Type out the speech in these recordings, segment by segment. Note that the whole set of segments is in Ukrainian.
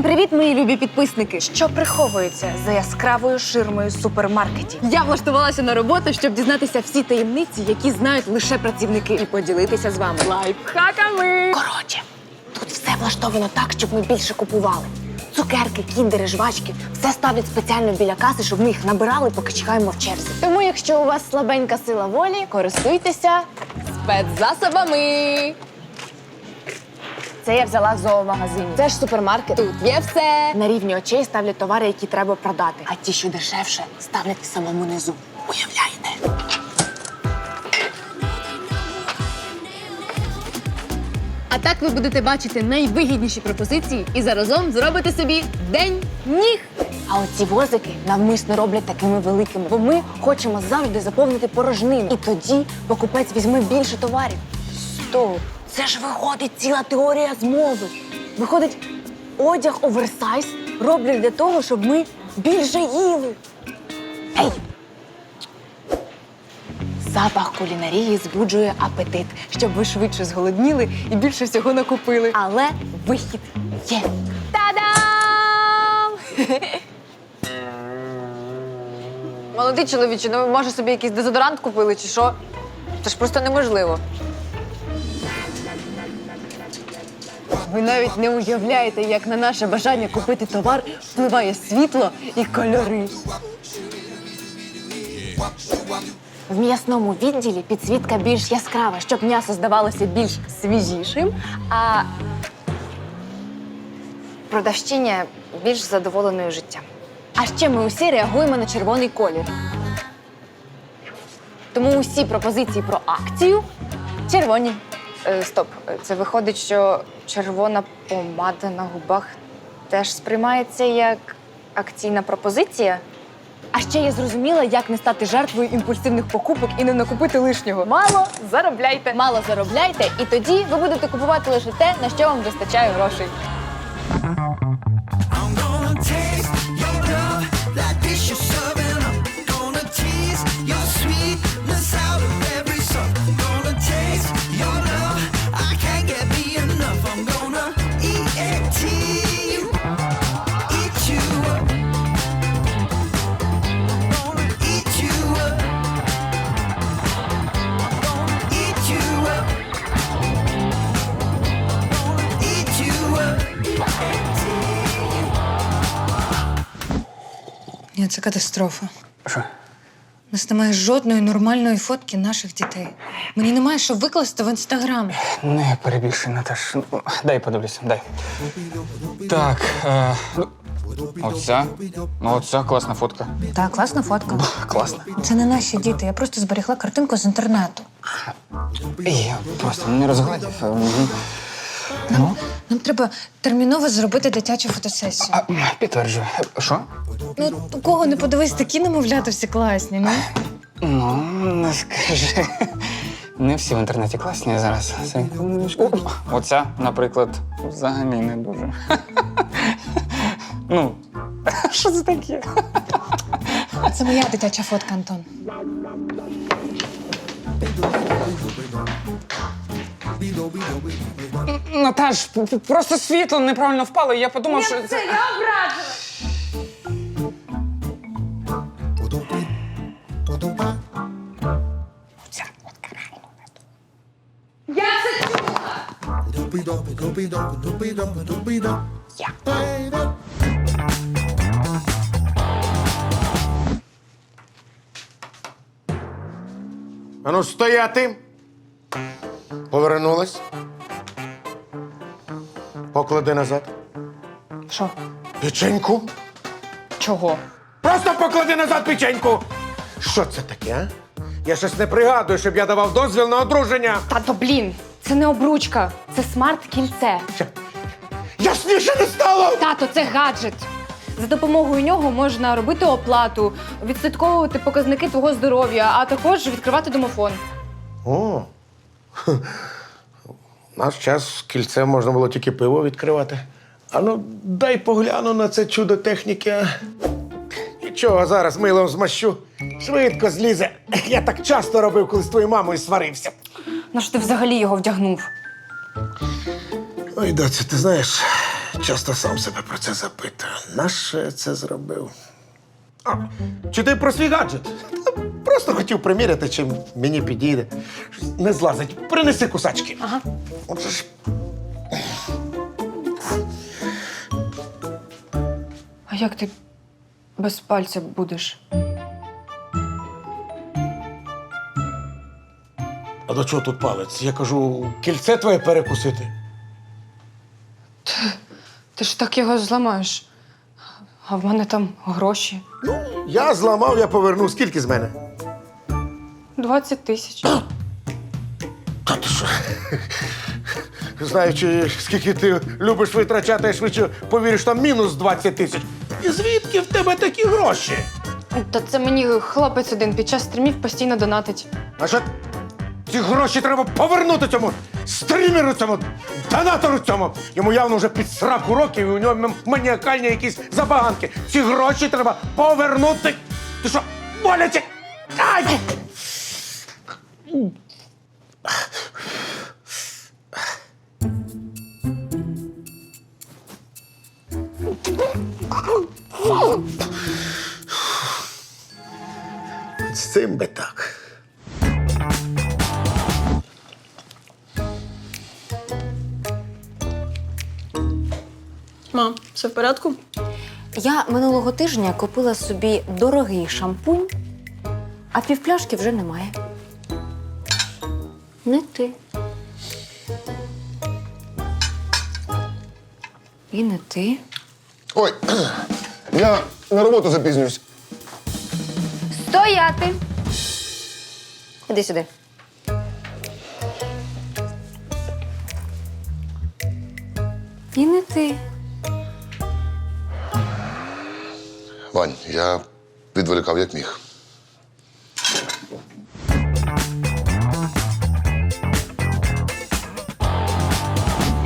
Всім привіт, мої любі підписники! Що приховується за яскравою ширмою супермаркетів? Я влаштувалася на роботу, щоб дізнатися всі таємниці, які знають лише працівники, і поділитися з вами лайфхаками. Коротше, тут все влаштовано так, щоб ми більше купували. Цукерки, кіндери, жвачки все ставлять спеціально біля каси, щоб ми їх набирали, поки чекаємо в черзі. Тому, якщо у вас слабенька сила волі, користуйтеся спецзасобами. Це я взяла з зоомагазину. Це ж супермаркет. Тут є все. На рівні очей ставлять товари, які треба продати. А ті, що дешевше, ставлять в самому низу. Уявляєте? А так ви будете бачити найвигідніші пропозиції і заразом зробите собі день ніг. А оці возики навмисно роблять такими великими, бо ми хочемо завжди заповнити порожнину. І тоді покупець візьме більше товарів. Стоп! Це ж виходить ціла теорія змови. Виходить, одяг оверсайз роблять для того, щоб ми більше їли. Ей! Запах кулінарії збуджує апетит, щоб ви швидше зголодніли і більше всього накупили. Але вихід є. Та-дам! Молодий чоловіче, ну ви, може собі якийсь дезодорант купили чи що? Це ж просто неможливо. Ви навіть не уявляєте, як на наше бажання купити товар впливає світло і кольори. В м'ясному відділі підсвітка більш яскрава, щоб м'ясо здавалося більш свіжішим, а продавщиня більш задоволеною життям. А ще ми усі реагуємо на червоний колір. Тому усі пропозиції про акцію червоні. Е, стоп, це виходить, що червона помада на губах теж сприймається як акційна пропозиція. А ще я зрозуміла, як не стати жертвою імпульсивних покупок і не накупити лишнього. Мало заробляйте. Мало заробляйте, і тоді ви будете купувати лише те, на що вам вистачає грошей. Це катастрофа. Що? У нас немає жодної нормальної фотки наших дітей. Мені немає що викласти в інстаграм. Не перебільшуй, Наташ. Ну, Дай подивлюся, дай. Так. Е, ну, оця. Ну, оця класна фотка. Так, класна фотка. Класна. Це не наші діти. Я просто зберегла картинку з інтернету. Я просто не розгладів. Е, мгм. Ну, Нам треба терміново зробити дитячу фотосесію. а, підтверджую. Що? Ну, у кого не подивись, такі немовлята всі класні. Ну Ну, не скажи. Не всі в інтернеті класні зараз. Секундочку. О, Оця, наприклад, взагалі не дуже. Ну, що це таке? це моя дитяча фотка, Антон. Наташ, п- п- просто світло неправильно впало, і я подумав, що. Це я Ану, стояти. Повернулась. Поклади назад. Що? Печеньку. Чого? Просто поклади назад печеньку. Що це таке, а? Я щось не пригадую, щоб я давав дозвіл на одруження. Тато, блін, це не обручка, це смарт-кільце. Ясніше не стало! Тато, це гаджет. За допомогою нього можна робити оплату, відслідковувати показники твого здоров'я, а також відкривати домофон. О. Наш час кільце можна було тільки пиво відкривати. Ану, дай погляну на це чудо техніки. Нічого, зараз милом змащу. Швидко злізе. Я так часто робив, коли з твоєю мамою сварився. Ну ж ти взагалі його вдягнув? Ой, доця, ти знаєш, часто сам себе про це запитую. Нащо я це зробив? А, чи ти про свій гаджет? Та Просто хотів приміряти, чим мені підійде. Не злазить. Принеси кусачки. Ага. Отже ж. А як ти без пальця будеш? А до чого тут палець? Я кажу, кільце твоє перекусити. Ти ж так його зламаєш. А в мене там гроші. Ну, я зламав, я поверну. Скільки з мене? 20 тисяч. Та ти що? Знаючи, скільки ти любиш витрачати, я швидше повіриш, там мінус 20 тисяч. І звідки в тебе такі гроші? Та це мені хлопець один під час стрімів постійно донатить. А що ці гроші треба повернути цьому стрімеру, цьому донатору цьому. Йому явно вже під сраку років, і у нього маніакальні якісь забаганки. Ці гроші треба повернути. Ти що, боляче? Ай! З цим би так. Мам, все в порядку? Я минулого тижня купила собі дорогий шампунь, а півпляшки вже немає. Не ти. І не ти. Ой, я на роботу запізнююсь. Стояти! Іди сюди. І не ти. Вань, я відволікав як міг.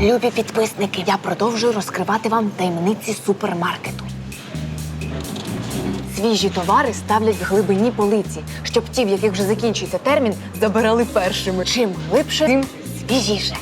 Любі підписники, я продовжую розкривати вам таємниці супермаркету. Свіжі товари ставлять в глибині полиці, щоб ті, в яких вже закінчується термін, забирали першими. Чим глибше, тим свіжіше.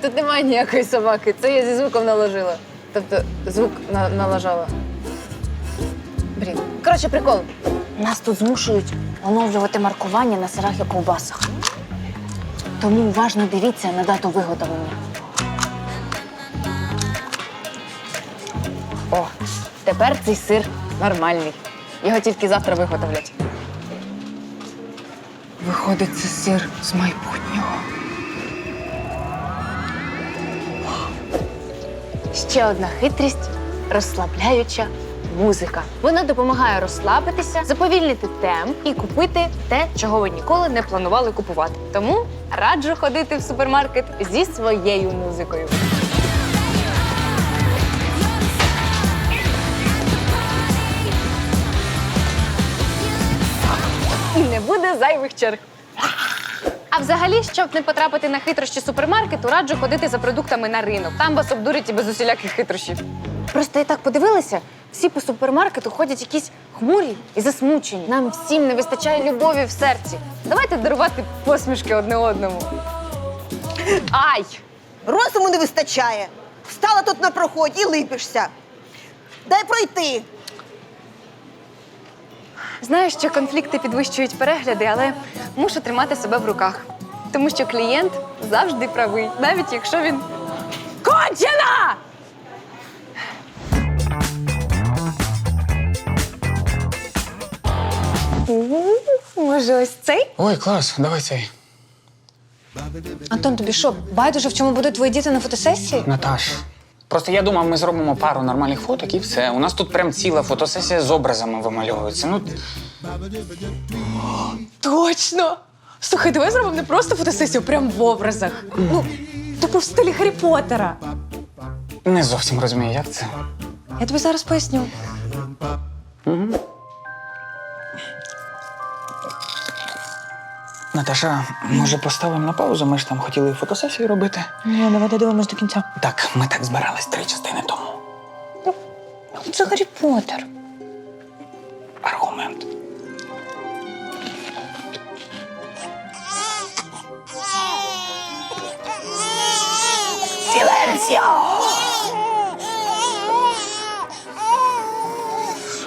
Тут немає ніякої собаки. Це я зі звуком наложила. Тобто звук на- налажала. Блін. Коротше, прикол. Нас тут змушують оновлювати маркування на сирах і ковбасах. Тому уважно дивіться на дату виготовлення. О, тепер цей сир нормальний. Його тільки завтра виготовлять. Виходить, це сир з майбутнього. Ще одна хитрість розслабляюча музика. Вона допомагає розслабитися, заповільнити темп і купити те, чого ви ніколи не планували купувати. Тому раджу ходити в супермаркет зі своєю музикою. І не буде зайвих черг. А взагалі, щоб не потрапити на хитрощі супермаркету, раджу ходити за продуктами на ринок. Там вас обдурять і без усіляких хитрощів. Просто я так подивилася, всі по супермаркету ходять якісь хмурі і засмучені. Нам всім не вистачає любові в серці. Давайте дарувати посмішки одне одному. Ай! Розуму не вистачає. Встала тут на проході і липишся. Дай пройти. Знаю, що конфлікти підвищують перегляди, але мушу тримати себе в руках. Тому що клієнт завжди правий, навіть якщо він кончена! Може, ось цей? Ой, клас, давай цей. Антон, тобі що, байдуже, в чому будуть твої діти на фотосесії? Наташ. Просто я думав, ми зробимо пару нормальних фоток і все. У нас тут прям ціла фотосесія з образами вимальовується. Ну, Точно! Слухай, давай зробимо не просто фотосесію, прям в образах. Ну, типу в стилі Гаррі Поттера. не зовсім розумію, як це. Я тобі зараз поясню. Наташа, може поставимо на паузу? Ми ж там хотіли фотосесію робити. Ні, давай додивимось до кінця. Так, ми так збирались три частини тому. Це Гаррі Поттер. Аргумент.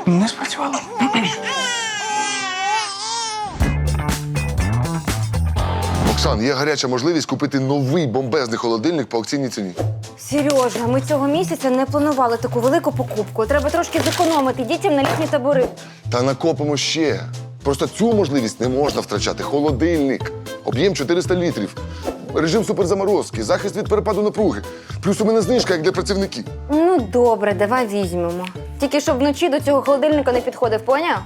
Не спрацювало. Оксан, є гаряча можливість купити новий бомбезний холодильник по акційній ціні. Сережа, ми цього місяця не планували таку велику покупку. Треба трошки зекономити дітям на літні табори. Та накопимо ще. Просто цю можливість не можна втрачати. Холодильник, об'єм 400 літрів, режим суперзаморозки, захист від перепаду напруги. Плюс у мене знижка як для працівників. Ну, добре, давай візьмемо. Тільки щоб вночі до цього холодильника не підходив, поняв?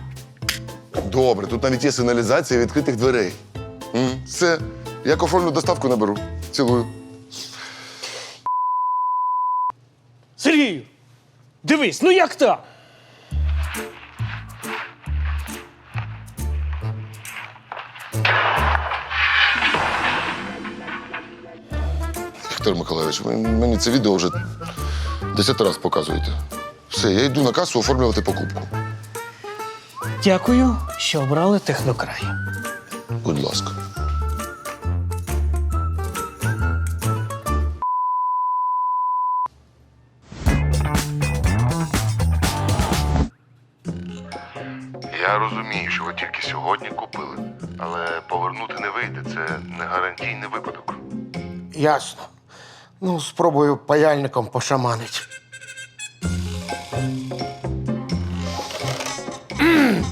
Добре, тут навіть є сигналізація відкритих дверей. М, Все, я оформлю доставку наберу. Цілую. Сергію, дивись, ну як так? Віктор Миколайович, ви мені це відео вже десятий раз показуєте. Все, я йду на касу оформлювати покупку. Дякую, що обрали технокрай. Будь ласка. Сьогодні купили, але повернути не вийде. Це не гарантійний випадок. Ясно. Ну, спробую паяльником пошаманити.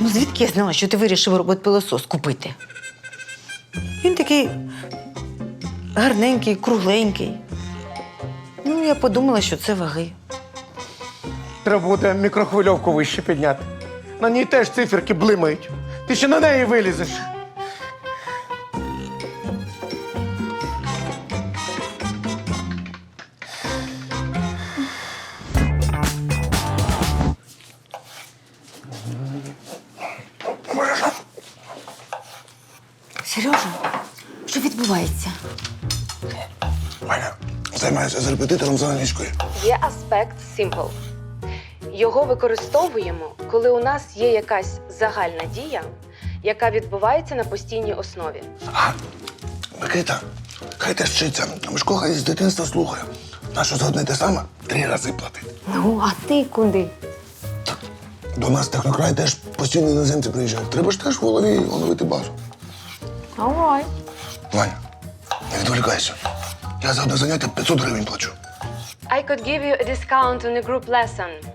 Ну, звідки я знала, що ти вирішив робот-пилосос купити? Він такий гарненький, кругленький. Ну, я подумала, що це ваги. Треба буде мікрохвильовку вище підняти. На ній теж циферки блимають. Ти ще на неї вилізеш. Сережа, що відбувається? Ваня, займаюся з репетитором з англійської. Є аспект Simple. Його використовуємо, коли у нас є якась загальна дія, яка відбувається на постійній основі. А, Микита, хай теж вчиться. Мишко хай з дитинства слухає. Нащо за одне те саме три рази платить. Ну, а ти куди? До нас технокрай теж постійно іноземці приїжджають. Треба ж теж в голові оновити базу. Давай. Ваня, не відволікайся. Я за одне заняття 500 гривень плачу. I could give you a discount on a group lesson.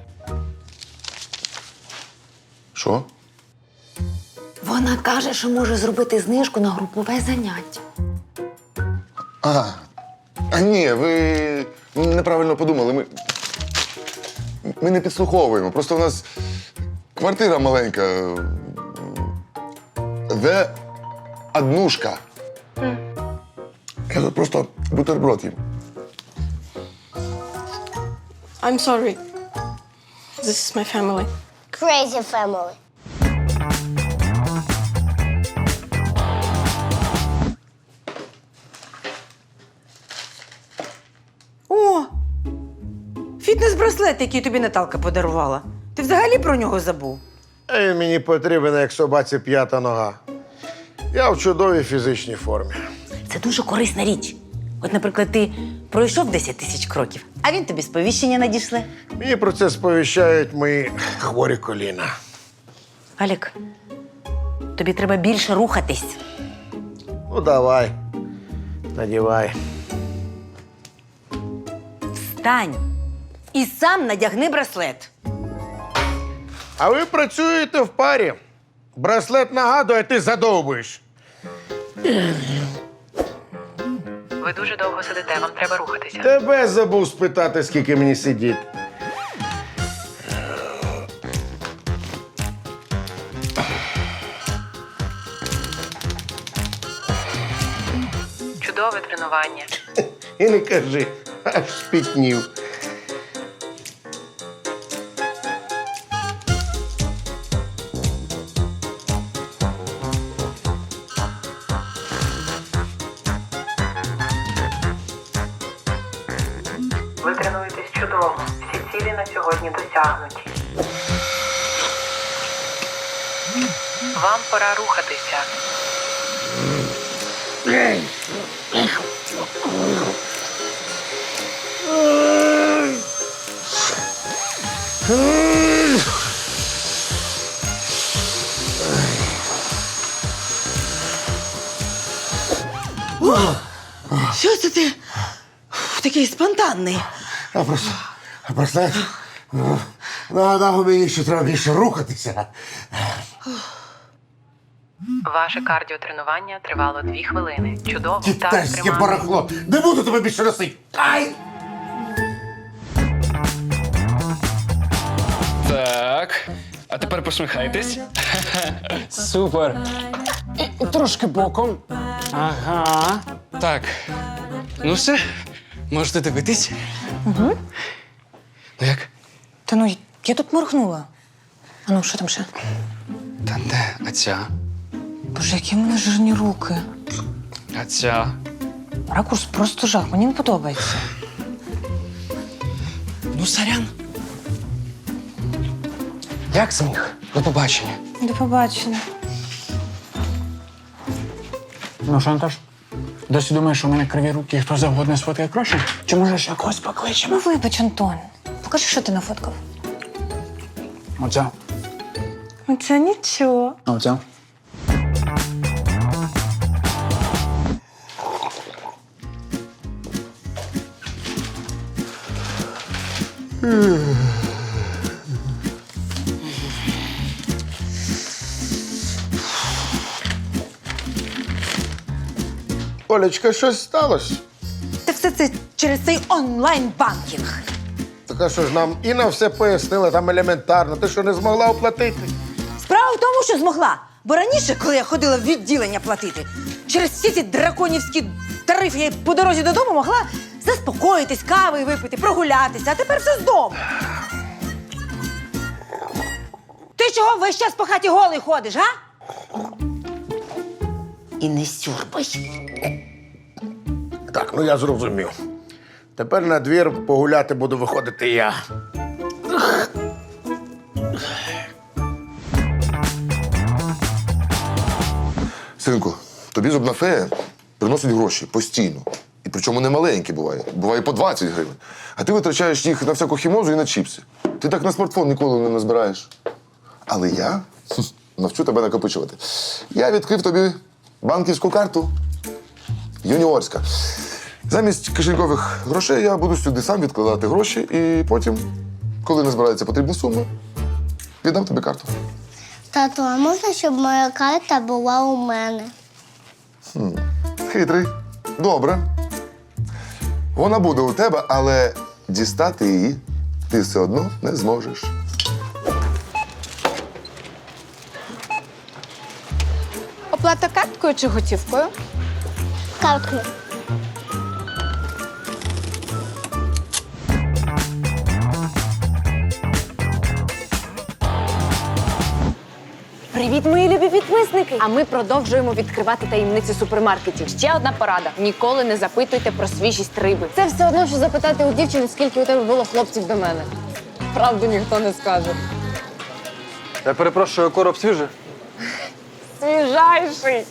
Що? Вона каже, що може зробити знижку на групове заняття. А, а ні, ви неправильно подумали. Ми, ми не підслуховуємо. Просто у нас квартира маленька. Де однушка. Я тут просто бутерброд їм. I'm sorry. This is my family. Crazy family. О! Фітнес-браслет, який тобі Наталка подарувала. Ти взагалі про нього забув? А він мені потрібен, як собаці п'ята нога. Я в чудовій фізичній формі. Це дуже корисна річ. От, наприклад, ти пройшов 10 тисяч кроків, а він тобі сповіщення надішле. Мені про це сповіщають мої хворі коліна. Алік, тобі треба більше рухатись. Ну, давай, надівай. Встань і сам надягни браслет. А ви працюєте в парі. Браслет нагадує, ти задовбуєш. Ви дуже довго сидите, вам треба рухатися. Тебе забув спитати, скільки мені сидіти. Чудове тренування. І не кажи, аж спітнів. Цілі на сьогодні досягнуті. Вам пора рухатися. Що це ти? Такий спонтанний. А просто, просто ну, нагадав мені, що треба більше рухатися. Ваше кардіотренування тривало дві хвилини. Чудово. Так, Китайське тримаю. барахло. Не буду тебе більше носити. Ай! Так. А тепер посміхайтесь. Супер. І трошки боком. Ага. Так. Ну все, можете дивитись. Ну як? Та ну я тут моргнула. А ну, що там ще? Та де? А ця? Боже, які в мене жирні руки. А ця? Ракурс просто жах, мені не подобається. Ну, сорян. Як зміг? До побачення. До побачення. Ну, шантаж. Досі думаєш, у мене криві руки і хто завгодно сфоткає краще? Чи може ще когось покличемо? Ну, вибач, Антон. Покажи, що ти нафоткав. Оця. Це нічого. А оця. Олечка, щось сталося? Та все це через цей онлайн-банкінг. Так а що ж нам Інна все пояснила, там елементарно. Ти що не змогла оплатити? Справа в тому, що змогла. Бо раніше, коли я ходила в відділення платити, через всі ці драконівські тарифи я по дорозі додому могла заспокоїтись, кави випити, прогулятися, а тепер все з дому. Ти чого весь час по хаті голий ходиш, га? І не сюрбай. Так, ну я зрозумів. Тепер на двір погуляти буду виходити я. Синку, тобі зубна фея приносить гроші постійно. І причому не маленькі буває. Буває по 20 гривень. А ти витрачаєш їх на всяку хімозу і на чіпси. Ти так на смартфон ніколи не назбираєш. Але я навчу тебе накопичувати. Я відкрив тобі банківську карту. Юніорська. Замість кишенькових грошей я буду сюди сам відкладати гроші і потім, коли не збирається потрібна сума, віддам тобі карту. Тату, а можна, щоб моя карта була у мене? Хм, Хитрий. Добре. Вона буде у тебе, але дістати її ти все одно не зможеш. Оплата карткою чи готівкою? Карткою. Привіт, мої любі підписники! А ми продовжуємо відкривати таємниці супермаркетів. Ще одна порада: ніколи не запитуйте про свіжість риби. Це все одно, що запитати у дівчини, скільки у тебе було хлопців до мене. Правду ніхто не скаже. Я перепрошую, короб свіжий? Свіжайший.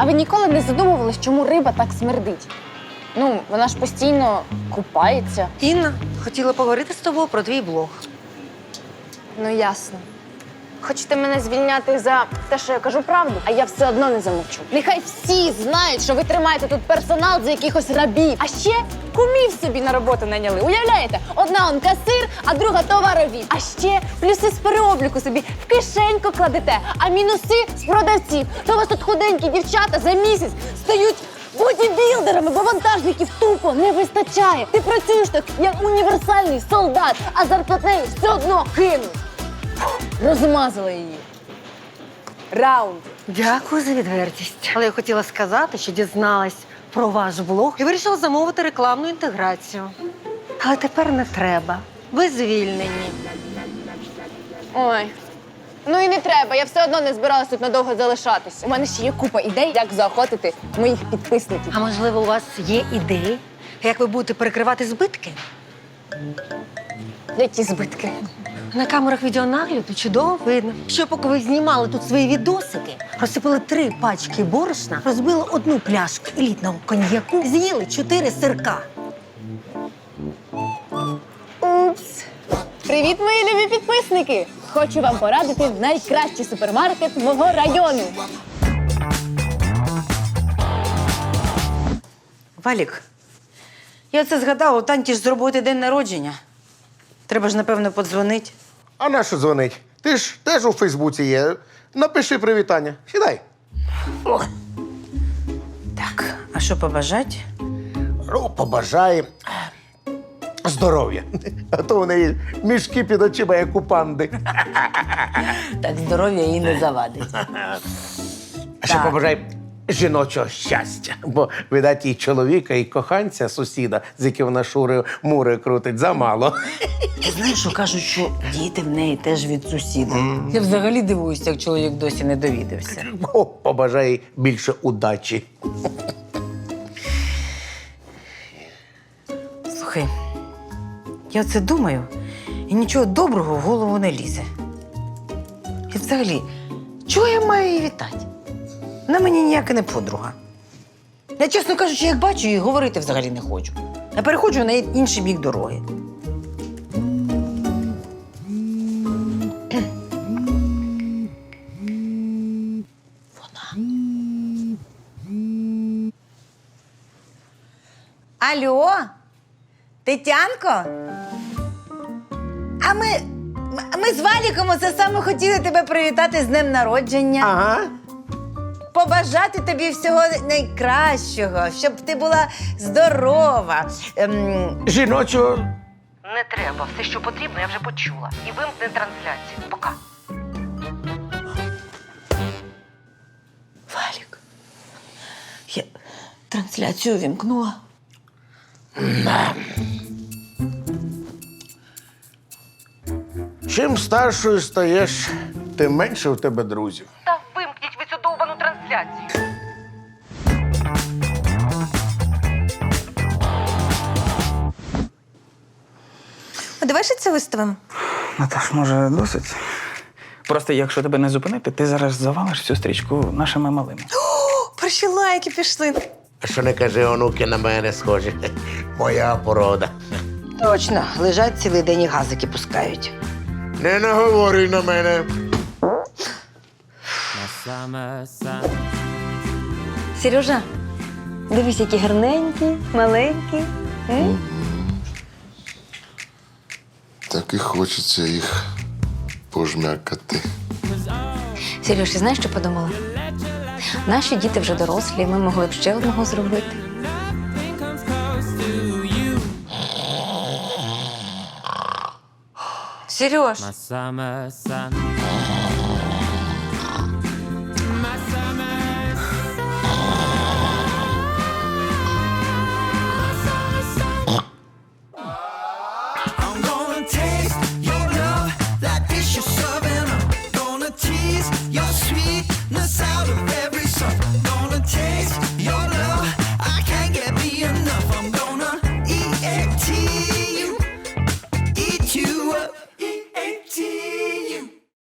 А ви ніколи не задумувались, чому риба так смердить? Ну, вона ж постійно купається. Інна, хотіла поговорити з тобою про твій блог. Ну, ясно. Хочете мене звільняти за те, що я кажу правду, а я все одно не замовчу. Нехай всі знають, що ви тримаєте тут персонал за якихось рабів. А ще кумів собі на роботу наняли. Уявляєте? Одна он касир, а друга товаровід. А ще плюси з переобліку собі в кишеньку кладете, а мінуси з продавців. То у вас тут худенькі дівчата за місяць стають бодібілдерами, бо вантажників тупо не вистачає. Ти працюєш так, як універсальний солдат, а зарплатнею все одно кинуть. Розмазала її. Раунд. Дякую за відвертість. Але я хотіла сказати, що дізналась про ваш блог і вирішила замовити рекламну інтеграцію. Але тепер не треба. Ви звільнені. Ой. Ну і не треба, я все одно не збиралась тут надовго залишатися. У мене ще є купа ідей, як заохотити моїх підписників. А можливо, у вас є ідеї, як ви будете перекривати збитки? Які збитки? На камерах відеонагляду чудово видно, що поки ви знімали тут свої відосики, розсипали три пачки борошна, розбили одну пляшку елітного коньяку, з'їли чотири сирка. Упс. Привіт, мої любі підписники! Хочу вам порадити найкращий супермаркет мого району. Валік, я це згадала, у Танті ж з роботи день народження. Треба ж, напевно, подзвонити. А на що дзвонить? Ти ж теж у Фейсбуці є. Напиши привітання. Сідай. Так, а що побажать? Ну, побажай здоров'я. А то у неї мішки під очима, як у панди. Так здоров'я їй не завадить. А ще побажай жіночого щастя. Бо, видать, і чоловіка, і коханця, сусіда, з яким вона шури мури крутить, замало. Ти знаєш, що кажуть, що діти в неї теж від сусіда. Я взагалі дивуюся, як чоловік досі не довідався. О, побажай їй більше удачі. Слухай, я це думаю, і нічого доброго в голову не лізе. І взагалі, чого я маю її вітати? Вона мені ніяка не подруга. Я, чесно кажучи, як бачу її, говорити взагалі не хочу. Я переходжу на інший бік дороги. Алло, Тетянко? А ми, ми з Валіком оце саме хотіли тебе привітати з днем народження. Ага. Побажати тобі всього найкращого, щоб ти була здорова. Ем, Жіночого Не треба, все, що потрібно, я вже почула. І вимкни трансляцію. Пока. Валік. Я трансляцію вімкнула. Чим старшою стаєш, тим менше у тебе друзів. Та давай ще це виставимо. Наташ, може, досить? Просто якщо тебе не зупинити, ти зараз завалиш цю стрічку нашими малими. Перші лайки пішли. А що не кажи, онуки на мене схожі. Моя порода. Точно, лежать цілий день і газики пускають. Не наговорюй на мене. Сережа, дивись, які гарненькі, маленькі. М? Так і хочеться їх пожмякати. Сереж, ти знаєш, що подумала? Наші діти вже дорослі, ми могли б ще одного зробити. Сереж,